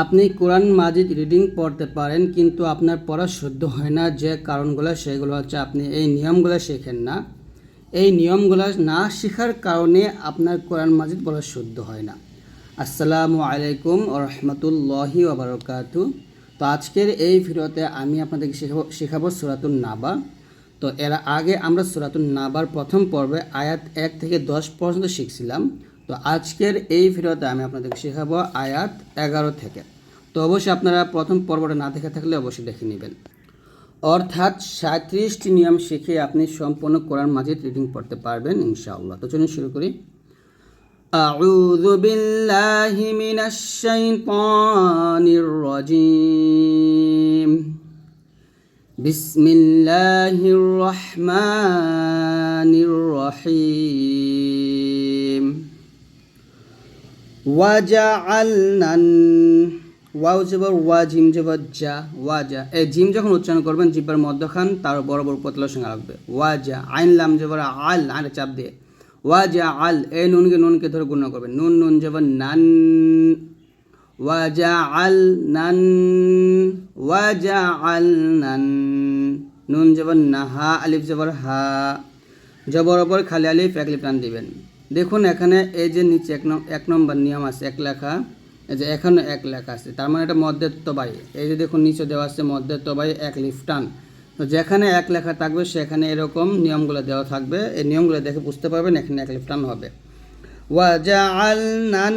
আপনি কোরআন মাজিদ রিডিং পড়তে পারেন, কিন্তু আপনার পড়া শুদ্ধ হয় না। যে কারণগুলো, সেগুলো হচ্ছে আপনি এই নিয়মগুলো শেখেন না। এই নিয়মগুলো না শেখার কারণে আপনার কোরআন মাজিদ পড়া শুদ্ধ হয় না। আসসালামু আলাইকুম রহমতুল্লাহি ওবরকাতু তো আজকের এই ভিডিওতে আমি আপনাদেরকে শেখাবো শেখাবো সুরাতুন নাবা। তো এর আগে আমরা সুরাতুন নাবার প্রথম পর্বে আয়াত এক থেকে দশ পর্যন্ত শিখছিলাম। তো আজকের এই ভিডিওতে আমি আপনাদেরকে শেখাবো আয়াত এগারো থেকে তো অবশ্যই আপনারা প্রথম পর্বটা না দেখে থাকলে অবশ্যই দেখে নেবেন অর্থাৎ সাঁত্রিশটি নিয়ম শিখে আপনি সম্পূর্ণ কোরআন মাজিদ রিডিং পড়তে পারবেন ইনশাআল্লাহ তো চলুন শুরু করি أعوذ بالله من الشيطان الرجيم بسم الله الرحمن الرحيم ওয়াজা ওয়াও জবর ওয়া, জিম জবর যা, ওয়াজা এই জিম যখন উচ্চারণ করবেন, জিব্বার মধ্যখান তার বড় পতলার সঙ্গে রাখবে। ওয়াজা, আইন লাম জবর আল, আরে চাপ দিয়ে। ওয়াজা আল এই নুনকে নুনকে ধরে গুণ করবে। নুন নুন জবর নান। ওয়াজা আল নান ওয়াজা আল নান নুন জবর নাহা, আলিফ জবর হা। জবর ওপর খালি আলিফ, এক লিপ টান দিবেন। দেখুন, এখানে এই যে নিচে এক এক নম্বর নিয়ম আছে, এক লেখা। এই যে এখানে এক লেখা আছে, তার মানে এটা মধ্যের তবাই এই যে দেখুন, নিচে দেওয়া আছে মধ্যের তবাই এক লিফ টান তো যেখানে এক লেখা থাকবে, সেখানে এরকম নিয়মগুলো দেওয়া থাকবে। এই নিয়মগুলো দেখে বুঝতে পারবেন, এখানে এক লিফ টান হবে। ওয়াজাআল নান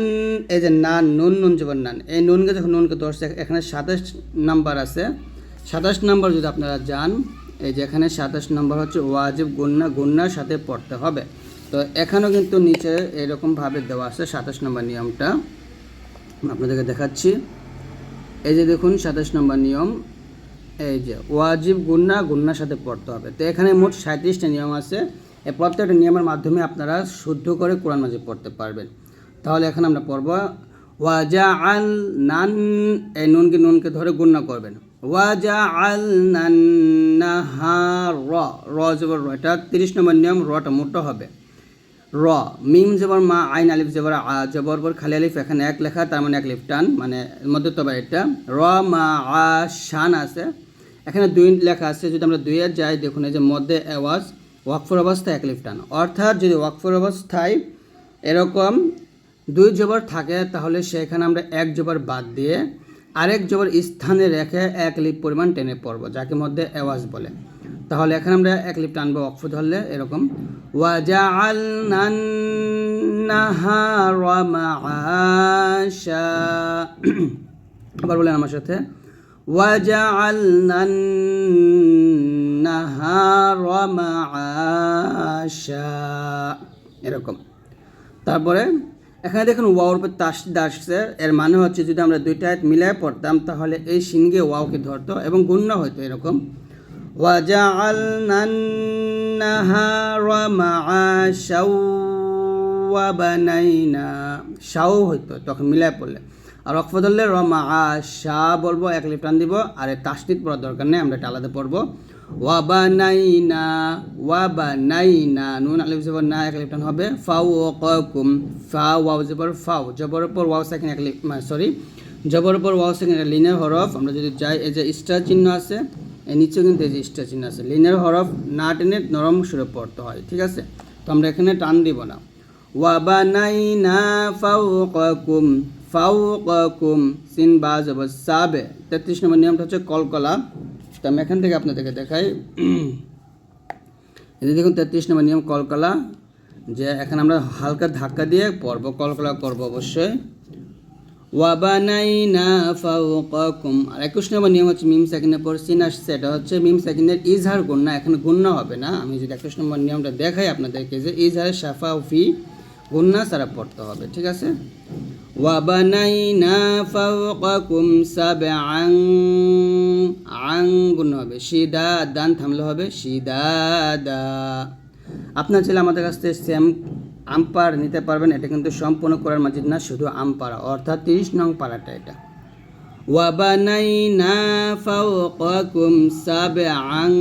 এই যে নান, নুন নুন জবর নান, এই নুনকে যখন নুনকে ধরছে এখানে সাতাশ নাম্বার আছে। সাতাশ নাম্বার যদি আপনারা যান, এই যে এখানে সাতাশ নাম্বার হচ্ছে ওয়াজিব গুন্না, গুন্নার সাথে পড়তে হবে। তো এখানেও কিন্তু নিচে এরকমভাবে দেওয়া আছে সাতাশ নম্বর নিয়মটা। আপনাদেরকে দেখাচ্ছি। এই যে দেখুন, সাতাশ নম্বর নিয়ম। এই যে, ওয়াজিব গুন্না গুন্নার সাথে পড়তে হবে। তো এখানে মোট সাঁত্রিশটা নিয়ম আছে। এই প্রত্যেকটা নিয়মের মাধ্যমে আপনারা শুদ্ধ করে কোরআন মাজিব পড়তে পারবেন। তাহলে এখন আমরা পড়ব ওয়াজা আল নান এই নুনকে নুনকে ধরে গুন্না করবেন। ওয়াজা আল নান নাহা র র, এটা তিরিশ নম্বর নিয়ম, রটা মোটো হবে। র। মিম জবর, মা আইন আলিফ জবর জবর পর খালি আলিফ, এখানে এক লেখা, তার মানে এক লিফ টান মানে মধ্যে তবে এটা র, মা, আ, শান আছে। এখানে দুই লেখা আছে, যদি আমরা দুইয়ের যাই, দেখুন এই যে মধ্যে আওয়াজ ওয়াকফর অবস্থায় এক লিফ টান অর্থাৎ যদি ওয়াকফর অবস্থায় এরকম দুই জবর থাকে, তাহলে সেখানে আমরা এক জবর বাদ দিয়ে আরেক জবর স্থানে রেখে এক লিপ পরিমাণ টেনে পড়ব, যাকে মধ্যে আওয়াজ বলে। তাহলে এখানে আমরা এক লিপ টানবো অক্ষ ধরলে, এরকম। মাআশা। আবার বলেন আমার সাথে। মাআশা। এরকম। তারপরে, এখানে দেখুন ওয়াওর উপর তাসদিদ আসছে। এর মানে হচ্ছে যদি আমরা দুইটা মিলায় পড়তাম, তাহলে এই সিনগে ওয়াওকে ধরতো এবং গুণ্য হতো এরকম। وجعلنا النهار معاشا وبنينا শাও হইতো তখন মিলায় পড়লে আর অক্ষ ধরলে র মা শা বলবো এক লিপ টান দিব আর এই তাসদিদ পড়ার দরকার নেই আমরা এটা আলাদা পড়বো ওয়াবানাইনা ওয়াবানাইনা নুন আলিফ জবর না এক লিপ টান হবে ফাউ ও কুম ফা ওয়াও জবর ফাউ জবর উপর ওয়াও সেকেন্ড এক লিপ সরি জবর উপর ওয়াও সেকেন্ড লিনের হরফ আমরা যদি যাই এই যে স্টার চিহ্ন আছে নিচেও কিন্তু এই যে স্টার চিহ্ন আছে। লিনের হরফ না টেনে নরম সুরে পড়তে হয়, ঠিক আছে? তো আমরা এখানে টান দিব না। ওয়াবানাইনা ফাউকাকুম ফাউকাকুম সিন বা জব সাবে তেত্রিশ নম্বর নিয়মটা হচ্ছে কলকলা। তো আমি এখান থেকে আপনাদেরকে দেখাই। এই দেখুন, তেত্রিশ নম্বর নিয়ম কলকলা, যে এখানে আমরা হালকা ধাক্কা দিয়ে পড়ব কলকলা করব অবশ্যই। ওয়াবানাইনা ফাওকাকুম আর একুশ নম্বর নিয়ম হচ্ছে মিম সেকেন্ডের পর সিন আসছে। এটা হচ্ছে মিম সেকেন্ডের ইজহার গুণনা। এখানে গুণনা হবে না। আমি যদি একুশ নম্বর নিয়মটা দেখাই আপনাদেরকে যে ইজহারের সাফা ফি গুণনা সারা পড়তে হবে। ঠিক আছে? ওয়াবানাইনা ফাওকাকুম সাবআন আং আং গুণনা হবে। শিদা দান থামলে হবে। শিদাদা আপনার ছেলে আমাদের কাছ থেকে সেম আম্পার নিতে পারবেন, এটা কিন্তু সম্পূর্ণ করার মাজিদ না, শুধু আমপাড়া অর্থাৎ তিরিশ নং পাড়াটা এটা। ওয়াবানাইনা ফাওকাকুম সাবআন।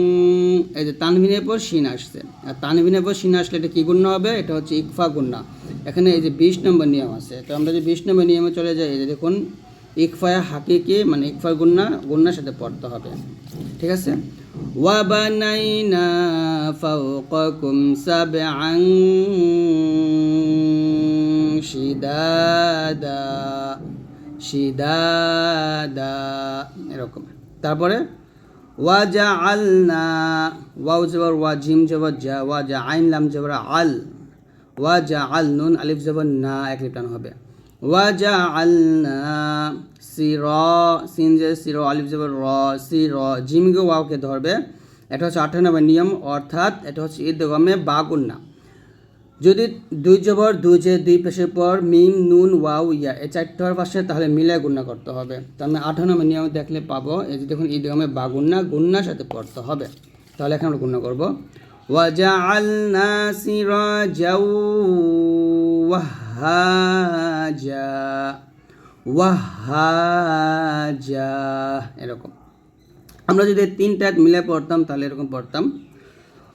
এই যে তানভিনের পর শিন আসছে। আর তানভিনের পর শিন আসলে এটা কি গুণ্য হবে? এটা হচ্ছে ইকফা গুণ্য এখানে এই যে বিশ নম্বর নিয়ম আছে। তো আমরা যে বিশ নম্বর নিয়মে চলে যাই, এই যে দেখুন, ইকফায়া হাকিকি মানে ইকফা গুন্না, গুন্নার সাথে পড়তে হবে। ঠিক আছে? ওয়াবানাইনা ফাওকাকুম সাবআন শিদাদা শিদাদা এরকম। তারপরে ওয়াজা আলনা ওয়াউ জবর, ওয়া জিম জবর, জা, ওয়াজা আইন, লাম জবর, আল। ওয়াজা আল নুন, আলিফ জবর, না, এক লিপটান হবে। ওয়াজা আলনা সির সিন যে সির আলিফ জবর র সির জিমকে ওয়াওকে ধরবে। এটা হচ্ছে আঠারো নিয়ম, অর্থাৎ এটা হচ্ছে ঈদ ঈদগমে বাগুন্না। যদি দুই জবর দুই যে দুই পেশের পর, মিম, নুন, ওয়াও, ইয়া, এই চারটার পাশে, তাহলে মিলে গুণনা করতে হবে। তার মানে আঠারো নিয়ম দেখলে পাবো, এই যে দেখুন ঈদগামে বা গুণনা গুণনার সাথে পড়তে হবে। তাহলে এখানে আমরা গুণনা করব। ওয়াজআলনা সিরাজাও ওয়াহাজা। ওয়াহাজা এরকম আমরা যদি এই তিনটা মিলে পড়তাম তাহলে এরকম পড়তাম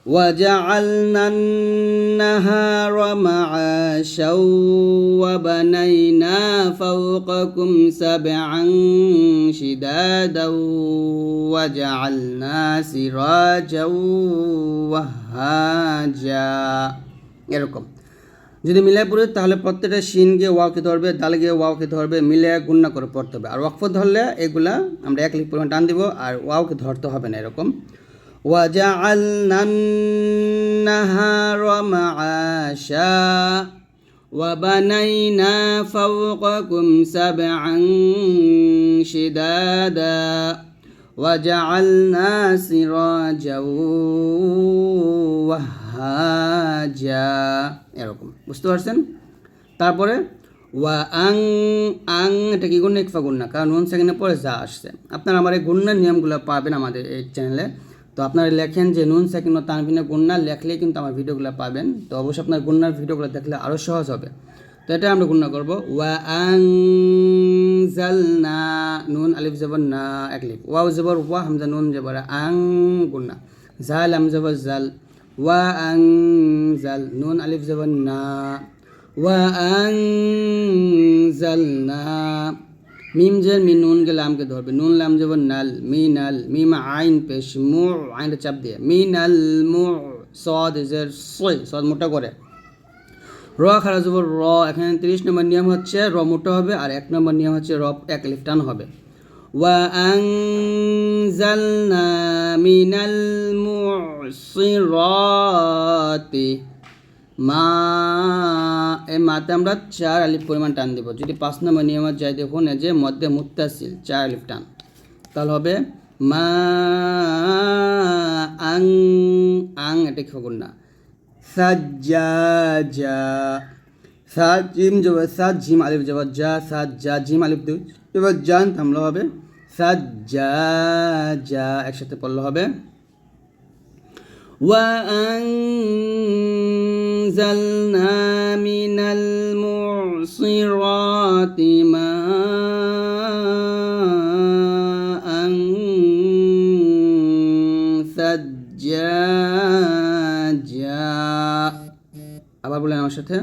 وجعلنا النهار معاشا وبنينا فوقكم سبعا شدادا وجعلنا سراجا وهاجا এরকম যদি মিলে পড়ে তাহলে প্রত্যেকটা শিন গিয়ে ওয়াওকে ধরবে দাল গিয়ে ওয়াওকে ধরবে মিলে গুণনা করে পড়তে হবে আর ওয়াকফ ধরলে এগুলা আমরা এক লিখ পরিমাণ টান দিব আর ওয়াওকে ধরতে হবে না এরকম وجعلنا النهار معاشا وبنينا فوقكم سبعا شدادا وجعلنا سراجا وهاجا এরকম বুঝতে পারছেন? তারপরে, ওয়া আং আং, এটা কি গুণ ইকফা গুণ না, কারণ নুন সেকেন্ডে পরে যা আসছে। আপনারা আমার এই গুণনার নিয়মগুলো পাবেন আমাদের এই চ্যানেলে। তো আপনারা লেখেন যে নুন, সেকেন্ড ও তানবিনে গুন্না লেখলেই কিন্তু আমার ভিডিওগুলো পাবেন। তো অবশ্যই আপনার গুন্নার ভিডিওগুলো দেখলে আরও সহজ হবে। তো এটা আমরা গুন্না করব। ওয়া আং, জাল না, নুন, আলিফ, জবর না, এক লিফ। ওয়াও, জবর, ওয়া, হামজা, নুন, জবর, আং গুন্না জাল আম জবর, জাল। ওয়া আং জাল নুন আলিফ জবর না ওয়া আং জাল না মিম জের মি নুন কে লামকে ধরবে নুন লাম যাব নাল মি নাল মিম আইন পেশ মু আইনটা চাপ দিয়ে মি নাল মু সদ জের সই সদ মোটা করে র খারা যাব র এখানে তিরিশ নম্বর নিয়ম হচ্ছে র মোটা হবে আর এক নম্বর নিয়ম হচ্ছে র এক লিফটান হবে। ওয়া আং জাল না মিনাল মুসিরাতি মা এই মাতে আমরা চার আলিফ পরিমাণ টান দেবো। যদি পাঁচ নম্বর নিয়মত যাই দেখুন যে মধ্যে মুত্তাসিল, চার আলিফ টান। তাহলে হবে মা আং আং, এটা কি না? সাজ্জা সাত জিম জব, সাত জিম আলিফ জব যা, সাত যা জিম আলিফ দেব জান। থামলে হবে সাজ্জা যা একসাথে পড়লে হবে وأنزلنا من المعصرات ماء ثجاجا আবার বলেন আমার সাথে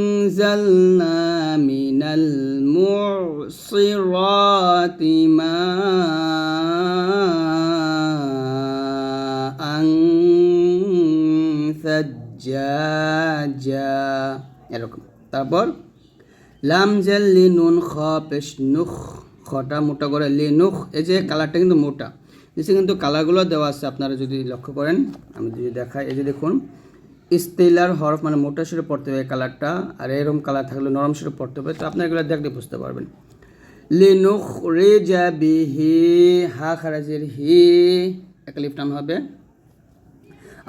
وأنزلنا যা যা। এরকম। তারপর, লাম জেল লি নুন খ পেশ নুখ। খটা মোটা করে লি নুখ। এই যে কালারটা কিন্তু মোটা। নিচে কিন্তু কালারগুলো দেওয়া আছে, আপনারা যদি লক্ষ্য করেন, আমি যদি দেখাই, এই যে দেখুন, ইস্তেলার হরফ মানে মোটা সুরে পড়তে হবে কালারটা, আর এরম কালার থাকলে নরম সুরে পড়তে হবে, তো আপনারা এগুলো দেখলে বুঝতে পারবেন। লি নুখ রে যাবি হি, হা খারাজের হি একলিফটান হবে।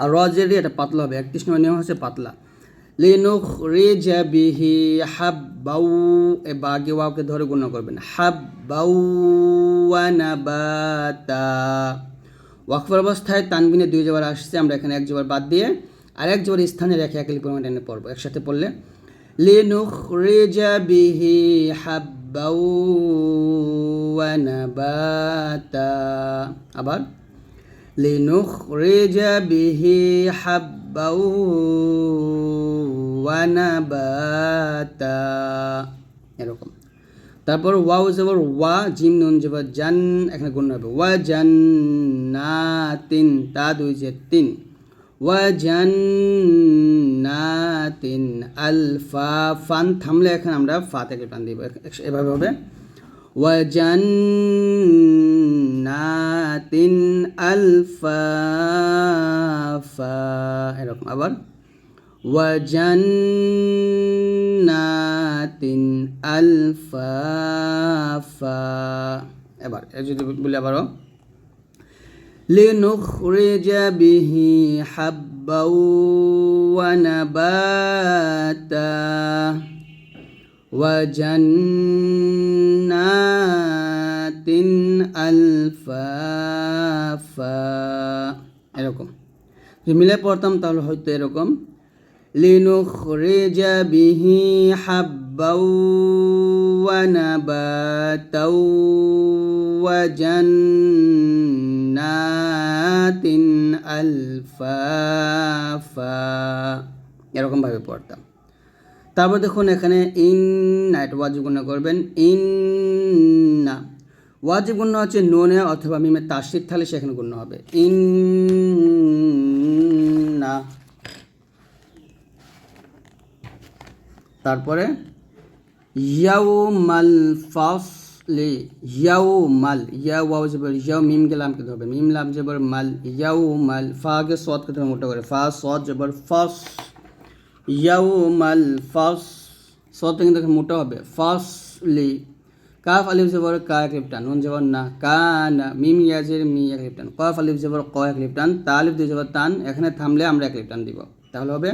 আর র জেরি এটা পাতলা হবে, এক কৃষ্ণ নিয়ম হচ্ছে পাতলা। লিনুখ রিজ বিহি হাব বাউ এ বাগে ওয়াওকে ধরে গুণ করবেন। হাব বাউ নাবাতা। ওয়াকফের অবস্থায় তানবিনে দুই জবার আসছে, আমরা এখানে এক জবার বাদ দিয়ে আর এক জবার স্থানে রেখে একই পরিমাণ এনে পড়ব, একসাথে পড়লে। লিনুখ রিজ বিহি হাব বাউ নাবাতা। আবার لنخرج به حبا হাব্বাউ ওয়া নাবাতা এরকম তারপর ওয়াও জবর ওয়া জিম নুন জবর জান এখানে গুণ হবে ওয়া জান্নাতিন তা দুই যে তিন ওয়া জান্নাতিন আলফা ফান থামলে এখানে আমরা ফা থেকে টান দিব এভাবে হবে ওয়া জান্নাতিন আলফা ফা এরকম আবার ওয়াজান্নাতিন আলফাফা এবার এ যদি বলি আবারও لنخرج به حبا ونباتا وجنات ألفافا এরকম যদি মিলে পড়তাম তাহলে হয়তো এরকম لنخرج به حبا ونباتا وجنات ألفافا এরকমভাবে পড়তাম তারপর দেখুন এখানে ইন না এটা ওয়াজিব গুণ করবেন ইন না ওয়াজিব গুণ হচ্ছে নুনে অথবা মিমের তাসির থালে সেখানে গুণ হবে। ইন না তারপরে ইয়াউ মাল ফাসলি ইয়াউ মাল ইয়াউ ওয়াও জবর ইয়াউ মিম কে লাম ধরবে। মিম লাম জবর মাল ইয়াউ মাল ফা কে সদ কে ধরে মোটা করে। ফা সদ জবর ফাস ইয়াউ মাল ফাস সদ কিন্তু মোটা হবে। ফাসলি কাফ আলিফ জবর কা এক লিপটান নুন জবর না কানা মিম ইয়াজের মি এক লিপটান কফ আলিফ জবর ক এক লিপটান তা আলিফ দুই জবর তান এখানে থামলে আমরা এক লিপটান দিব তাহলে হবে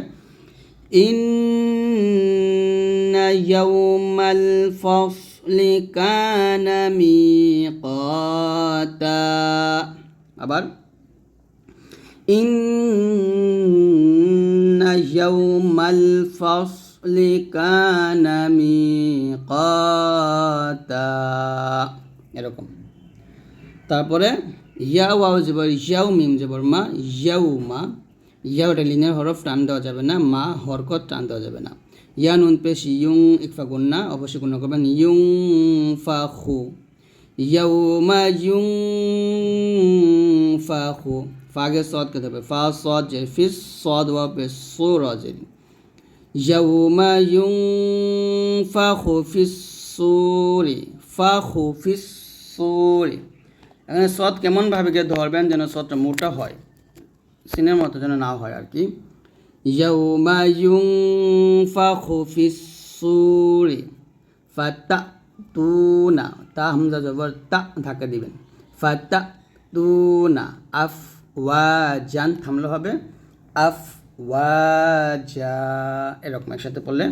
إن يوم الفصل كان ميقاتا আবার إن يوم الفصل লিকান এরকম। তারপরে ইয়া ওয়াও জবর ইয়াও, মিম জবর মা ইয়াউ মা। ইয়া ওটা লিনের হরফ, টান দেওয়া যাবে না, মা হরকত টান দেওয়া যাবে না। ইয়া নুন পেশ ইয়ুং ইকফা গুন্না অবশ্যই গুণ করবেন ইয়ুং ফা খু। ইয়ৌ মা ইয়ুং ফা খু। ফাগে সদ কে দেবে ফা সদ জে ফিস সদ ওয়া পেশ সো রজেরি খু ফিস সুরি ফা খু ফিস সুরি এখানে সদ কেমনভাবে গিয়ে ধরবেন যেন সদটা মোটা হয়? সিনের মতো যেন না হয় আর কি। ইউনফাখু ফিস সূরি ফাতা তুনা তা হামজা জবর তা ধাক্কা দিবেন। আফ ওয়াজান থামলে হবে। আফ ওয়াজা। এরকম একসাথে পড়লে।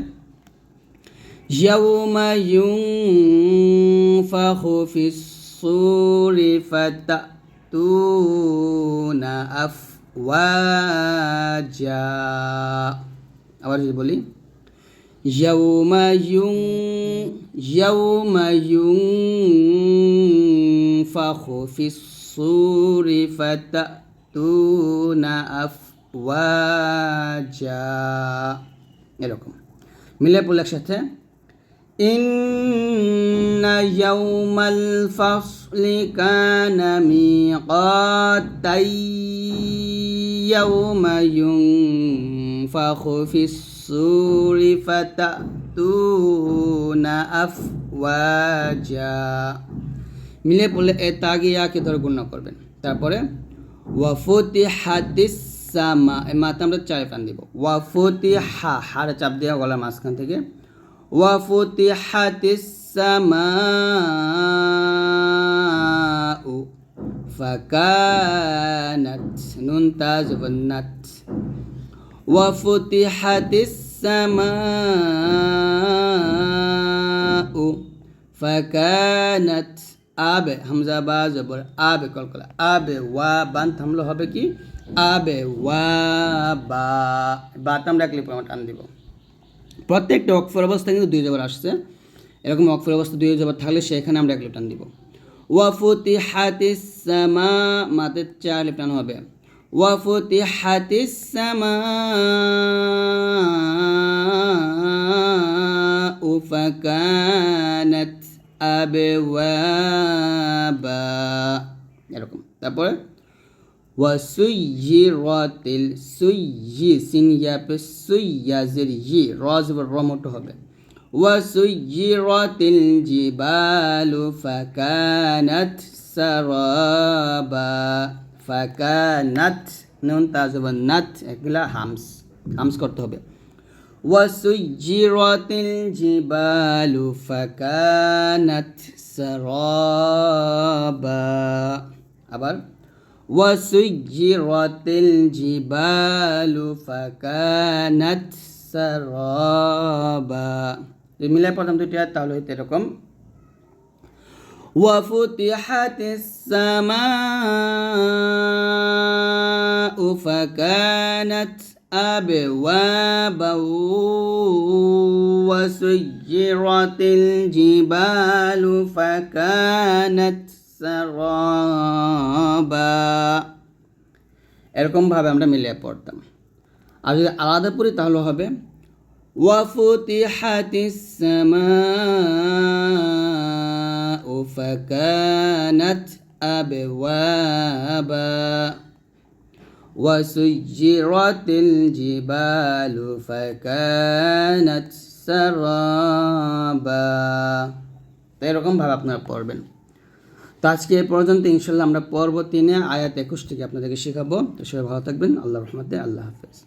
ইউনফাখু ফিস সূরি ফাতাতুনা আফ ওয়াজা আবার যদি বলি, ইয়াউমা ইউং ইয়াউমা ইউং ফাখু ফিস সুরি ফাতাতুনা আফওয়াজা এরকম মিলে পড়লে একসাথে إن يوم الفصل كان ميقاتا يوم ينفخ في السور فتأتون أفواجا মিলে পড়লে এ তাগিয়াকে ধরে গুণনা করবেন তারপরে ওয়াফতি হাদিস সামা এ মাথা আমরা চার টান দিব ওয়াফতি হা হারে চাপ দেওয়া গলার মাঝখান থেকে وفتحت السماء فكانت نون تاج والنت وفتحت السماء فكانت আবে হামজা বা জবর আবে কলকলা আবে ওয়া বান থামলো হবে কি আবে ওয়া বা বাত আমরা এক লিপে টান দিব প্রত্যেকটা অক্ষর অবস্থা কিন্তু দুই জবর আসছে এরকম অক্ষর অবস্থা দুই জবর থাকলে সেখানে আমরা এক লিপটান দিব ওয়াফুতি হাতি সামা মাতে চার লিপটান হবে وفتحت السماء فكانت أبوابا এরকম তারপরে ওয়াসুইরাতিল সুইয়ি সিন ইয়াপে সুইয়াজের ই রজ রমটো হবে ওয়াসুইরাতিল জিবালু ফাকানাত সারাবা ফাকানাত নুন তাজবান নাত এগুলা হামস হামস করতে হবে ওয়াসুইরাতিল জিবালু ফাকানাত সারাবা আবার وسيرت الجبال فكانت سرابا মিলাই প্রথম দুটি আর তাহলে হইতে এরকম وفتحت السماء فكانت أبوابا وسيرت الجبال فكانت সারাবা এরকমভাবে আমরা মিলিয়ে পড়তাম আর যদি আলাদা পড়ি তাহলে হবে وفتحت السماء فكانت أبوابا وسجرت الجبال فكانت سرابا তো এরকমভাবে আপনারা পড়বেন তো আজকে এ পর্যন্ত ইনশাল্লাহ আমরা পর্ব তিনে আয়াত একুশ থেকে আপনাদেরকে শেখাবো তো সবাই ভালো থাকবেন আল্লাহ রহমতে আল্লাহ হাফেজ